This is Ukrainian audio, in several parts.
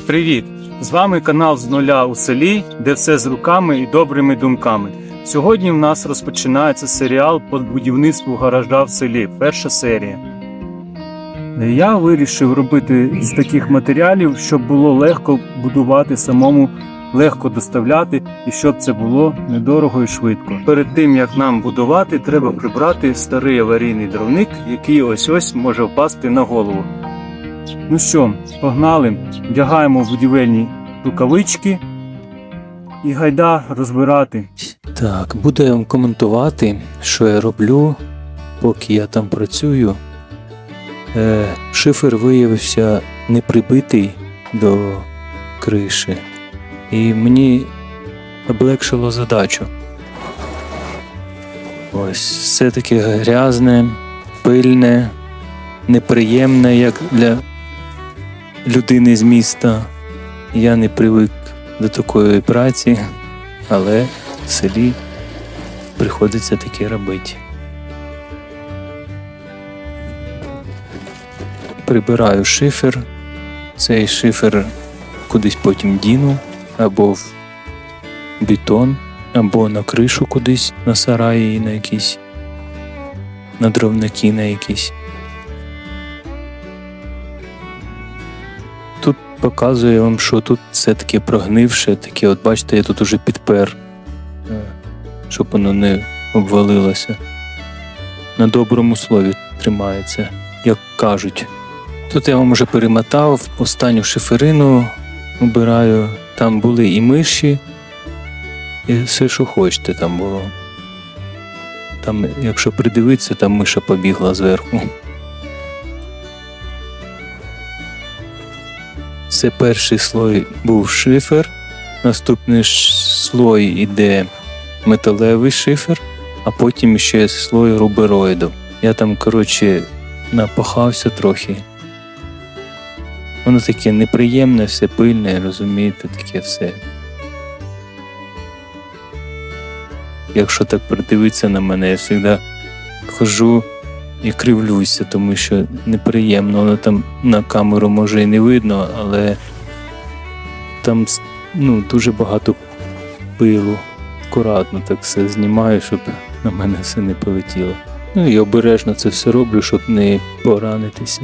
Привіт! З вами канал з нуля у селі, де все з руками і добрими думками. Сьогодні в нас розпочинається серіал по будівництву гаража в селі. Перша серія. Я вирішив робити з таких матеріалів, щоб було легко будувати самому, легко доставляти і щоб це було недорого і швидко. Перед тим як нам будувати, треба прибрати старий аварійний дровник, який ось ось може впасти на голову. Ну що, погнали, вдягаємо будівельні рукавички і гайда розбирати. Так, буду я вам коментувати, що я роблю, поки я там працюю. Е, шифер виявився не прибитий до криші, і мені облегшило задачу. Ось все таке грязне, пильне, неприємне, як для людини з міста. Я не привик до такої праці, але в селі приходиться таке робити. Прибираю шифер. Цей шифер кудись потім діну, або в бетон, або на кришу кудись на сараї на якісь, на дровники на якісь. Тут показую вам, що тут все таки прогнивше, таке, от бачите, я тут уже підпер е, щоб воно не обвалилося. На доброму слові тримається, як кажуть. Тут я вам вже перемотав останню шиферину, обираю. Там були і миші, і все, що хочете, там було. Там, якщо придивитися, там миша побігла зверху. Це перший слой був шифер, наступний слой іде металевий шифер, а потім ще слой рубероїду. Я там, коротше, напахався трохи. Воно таке неприємне, все пильне, розумієте, таке все. Якщо так придивитися на мене, я завжди хожу і кривлюся, тому що неприємно. Воно там на камеру може і не видно, але там ну, дуже багато пилу акуратно так все знімаю, щоб на мене все не полетіло. Ну і обережно це все роблю, щоб не поранитися.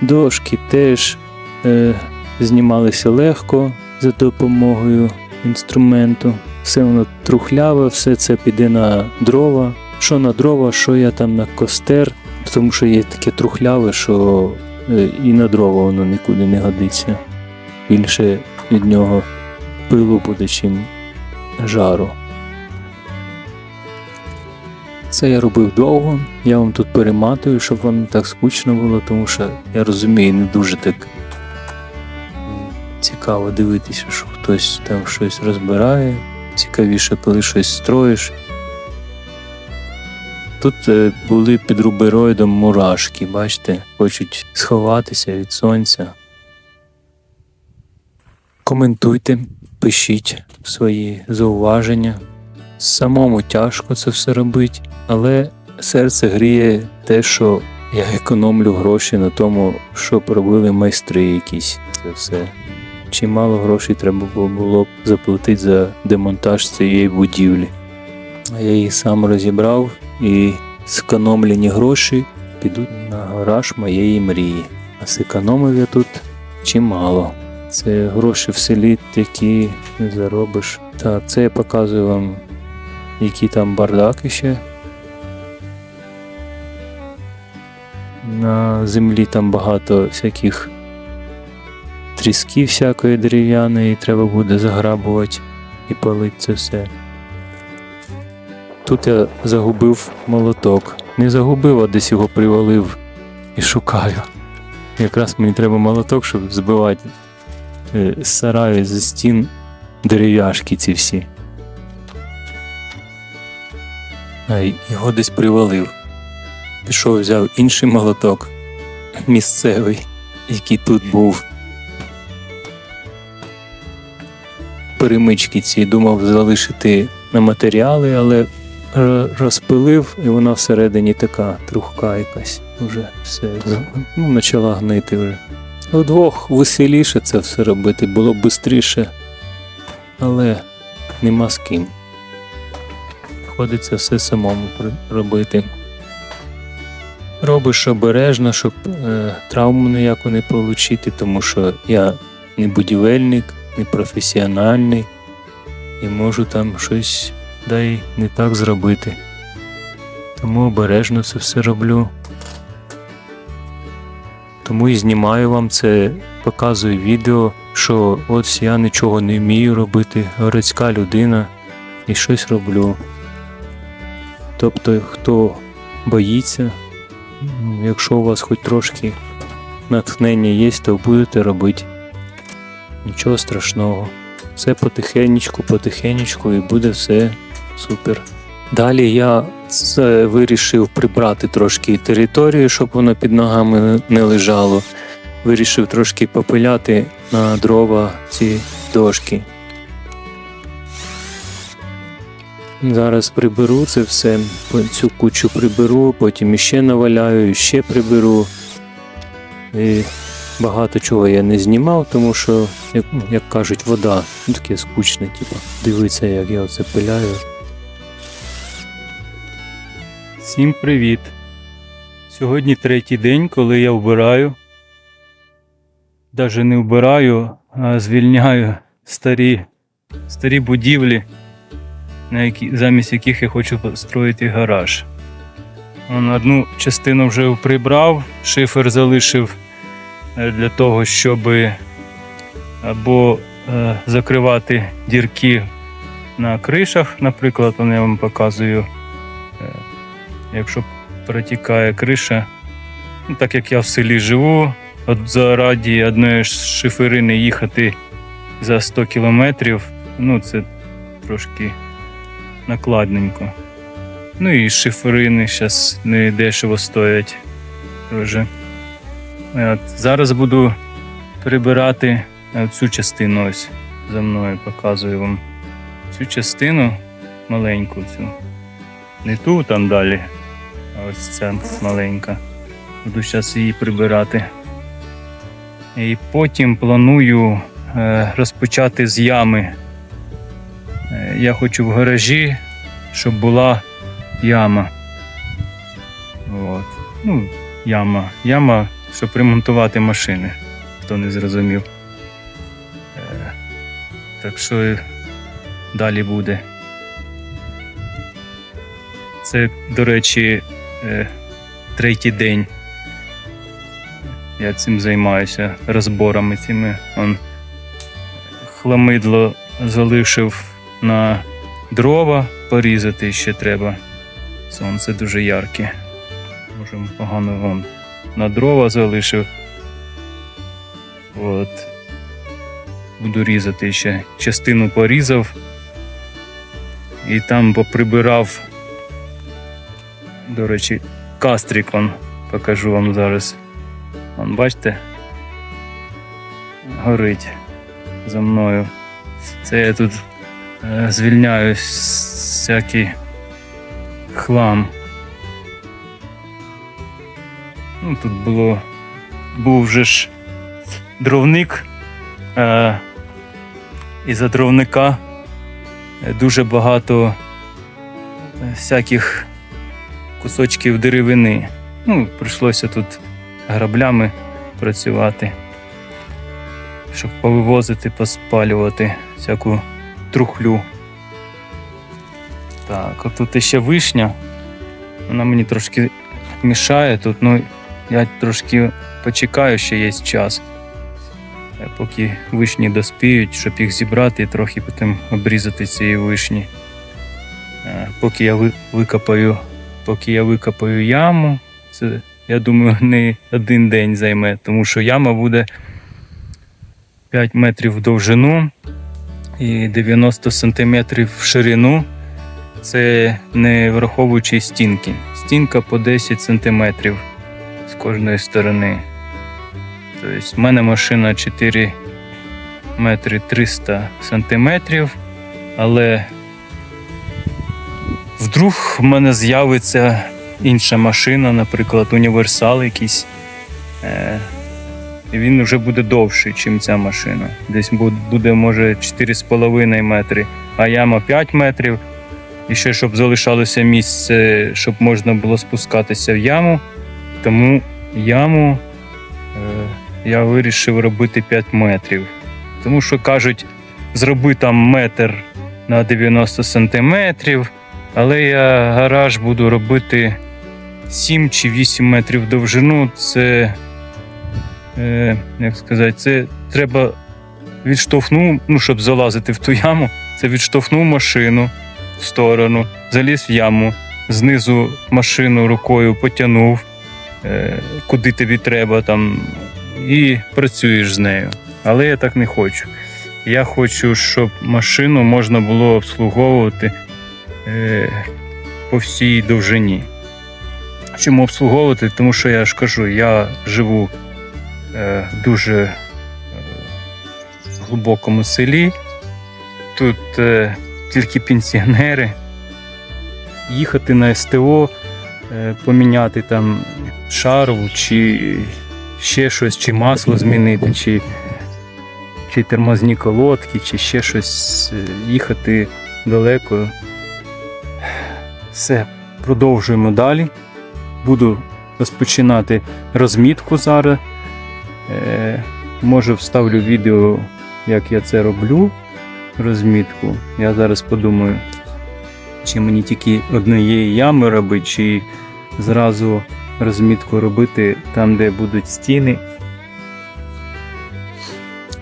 Дошки теж е, знімалися легко за допомогою інструменту. Все воно трухляве, все це піде на дрова. Що на дрова, що я там на костер, тому що є таке трухляве, що е, і на дрова воно нікуди не годиться. Більше від нього пилу буде, чим жару. Це я робив довго. Я вам тут перематую, щоб вам так скучно було, тому що я розумію, не дуже так цікаво дивитися, що хтось там щось розбирає. Цікавіше, коли щось строїш. Тут е, були під рубероїдом мурашки, бачите, хочуть сховатися від сонця. Коментуйте, пишіть свої зауваження. Самому тяжко це все робити, але серце гріє те, що я економлю гроші на тому, щоб робили майстри якісь. Це все. Чимало грошей треба було б заплатити за демонтаж цієї будівлі. Я її сам розібрав і зекономлені гроші підуть на гараж моєї мрії. А зекономив я тут чимало. Це гроші в селі такі не заробиш. Так, це я показую вам, які там бардаки ще. На землі там багато всяких трісків всякої дерев'яної, треба буде заграбувати і палити це все. Тут я загубив молоток. Не загубив, а десь його привалив і шукаю. Якраз мені треба молоток, щоб збивати е, з сараю зі стін дерев'яшки ці всі. А його десь привалив. Пішов, взяв інший молоток, місцевий, який тут був. Перемички ці думав залишити на матеріали, але розпилив, і вона всередині така трухка якась. Уже все ну, почала гнити вже. Вдвох веселіше це все робити, було б швидше, але нема з ким. Ходиться все самому робити. Робиш обережно, щоб е, травму ніяку не отримати, тому що я не будівельник, не професіональний і можу там щось дай не так зробити. Тому обережно це все роблю. Тому і знімаю вам це, показую відео, що ось я нічого не вмію робити, городська людина і щось роблю. Тобто, хто боїться, якщо у вас хоч трошки натхнення є, то будете робити. Нічого страшного. Все потихенечку, потихенечку і буде все супер. Далі я вирішив прибрати трошки територію, щоб воно під ногами не- лежало. Вирішив трошки попиляти на дрова ці дошки. Зараз приберу це все, цю кучу приберу, потім іще наваляю, іще приберу. І багато чого я не знімав, тому що, як, як кажуть, вода таке скучне, типу. Дивиться, як я оце пиляю. Всім привіт! Сьогодні третій день, коли я вбираю. Даже не вбираю, а звільняю старі, старі будівлі, на які, замість яких я хочу построїти гараж. Он одну частину вже прибрав, шифер залишив е, для того, щоб або е, закривати дірки на кришах, наприклад, я вам показую. Якщо протікає криша. Ну, так як я в селі живу, от зараді одної шиферини їхати за 100 кілометрів, ну це трошки накладненько. Ну і шиферини зараз не дешево стоять. Теж. От, зараз буду прибирати е, цю частину ось за мною, показую вам. Цю частину маленьку цю. Не ту там далі, ось ця маленька. Буду зараз її прибирати. І потім планую е, розпочати з ями. Е, я хочу в гаражі, щоб була яма. От. Ну, яма. Яма, щоб ремонтувати машини, хто не зрозумів. Е, так що далі буде. Це, до речі, е, третій день. Я цим займаюся розборами цими. Он хламидло залишив на дрова, порізати ще треба. Сонце дуже ярке. Можемо погано вон на дрова залишив. От. Буду різати ще. Частину порізав і там поприбирав до речі, кастрик он покажу вам зараз. Вон, бачите? Горить за мною. Це я тут е, звільняю всякий хлам. Ну, тут було. Був вже ж дровник. Е, і за дровника е, дуже багато е, всяких кусочків деревини. Ну, прийшлося тут граблями працювати, щоб повивозити, поспалювати всяку трухлю. Так, отут ще вишня. Вона мені трошки мішає тут, ну я трошки почекаю, ще є час. Е, Поки вишні доспіють, щоб їх зібрати і трохи потім обрізати цієї вишні. Е, Поки я викопаю поки я викопаю яму. Це, я думаю, не один день займе, тому що яма буде 5 метрів в довжину і 90 сантиметрів в ширину. Це не враховуючи стінки. Стінка по 10 сантиметрів з кожної сторони. Тобто, в мене машина 4 метри 300 сантиметрів, але Вдруг в мене з'явиться інша машина, наприклад, універсал якийсь. Е, він вже буде довший, ніж ця машина. Десь буде, може, 4,5 метри, а яма 5 метрів. І ще щоб залишалося місце, щоб можна було спускатися в яму. Тому яму е, я вирішив робити 5 метрів. Тому що кажуть, зроби там метр на 90 сантиметрів, але я гараж буду робити 7 чи 8 метрів довжину. Це, е, як сказати, це треба відштовхнув, ну, щоб залазити в ту яму, це відштовхнув машину в сторону, заліз в яму, знизу машину рукою потягнув, е, куди тобі треба там, і працюєш з нею. Але я так не хочу. Я хочу, щоб машину можна було обслуговувати по всій довжині. Чому обслуговувати? Тому що я ж кажу, я живу е, в дуже е, глибокому селі. Тут е, тільки пенсіонери. Їхати на СТО, е, поміняти там шарову, чи ще щось, чи масло змінити, чи, чи тормозні колодки, чи ще щось е, їхати далеко. Все, продовжуємо далі. Буду розпочинати розмітку зараз. Е, може вставлю відео, як я це роблю. Розмітку. Я зараз подумаю, чи мені тільки однієї ями робити, чи зразу розмітку робити там, де будуть стіни.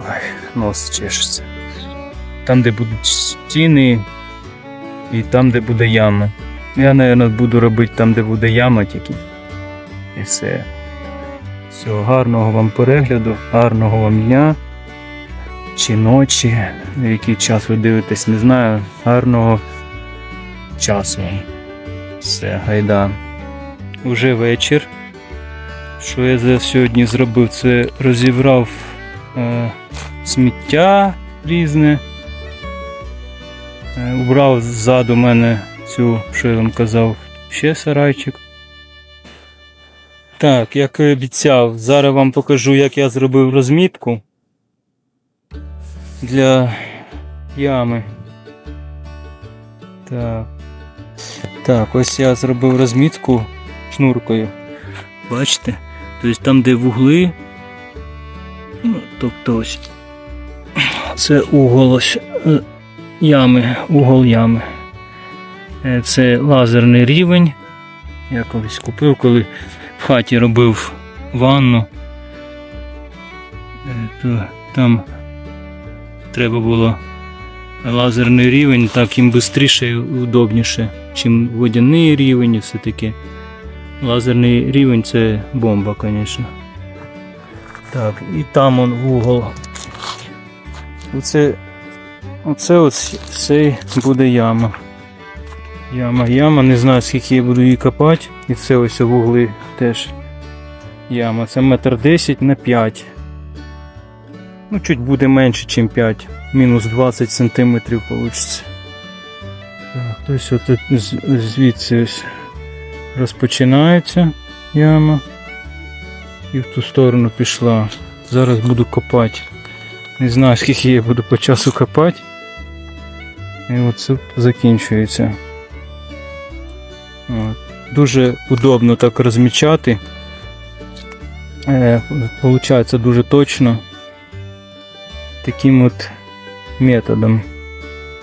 Ой, нос чешеться. Там, де будуть стіни, і там, де буде яма. Я, мабуть, буду робити там, де буде яма тільки. І все. Всього гарного вам перегляду, гарного вам дня чи ночі, в який час ви дивитесь, не знаю. Гарного часу. Все, гайда. Уже вечір. Що я за сьогодні зробив? Це розібрав е, сміття різне. Е, убрав ззаду мене цю, що я вам казав, ще сарайчик. Так, як і обіцяв, зараз вам покажу, як я зробив розмітку для ями. Так. Так, ось я зробив розмітку шнуркою. Бачите? Тобто там, де вугли. Ну, тобто ось. Це угол ось е, ями, угол ями. Е, Це лазерний рівень. Я колись купив, коли в хаті робив ванну. Е, То там треба було лазерний рівень, так їм швидше і удобніше, чим водяний рівень і все таке. Лазерний рівень це бомба, звісно. Так, і там он вугол. Оце, оце ось цей буде яма. Яма, яма, не знаю скільки я буду її копати. І це ось вугли теж яма. Це метр 10 на 5. Ну, чуть буде менше, ніж 5. Мінус 20 сантиметрів вийде. Так, тобто от звідси ось розпочинається яма. І в ту сторону пішла. Зараз буду копати. Не знаю, скільки я буду по часу копати. І оце закінчується. От. Дуже удобно так розмічати. Е, Получається дуже точно. Таким от методом.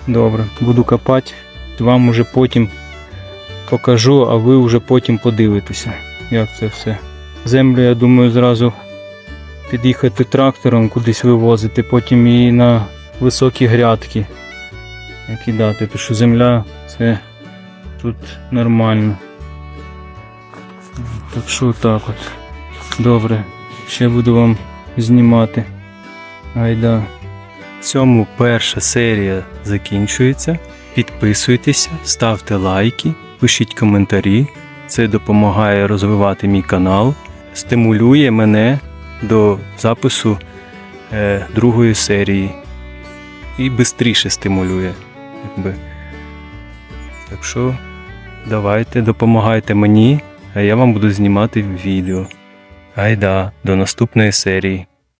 Добре, буду копати. Вам уже потім покажу, а ви вже потім подивитеся, як це все. Землю, я думаю, зразу під'їхати трактором кудись вивозити, потім її на високі грядки кидати, тому що земля це тут нормально. Так що так от. Добре. Ще буду вам знімати. Гайда. Цьому перша серія закінчується. Підписуйтеся, ставте лайки, пишіть коментарі. Це допомагає розвивати мій канал, стимулює мене до запису е, другої серії. І швидше стимулює. Якби. Так що давайте, допомагайте мені, а я вам буду знімати відео. Гайда, до наступної серії.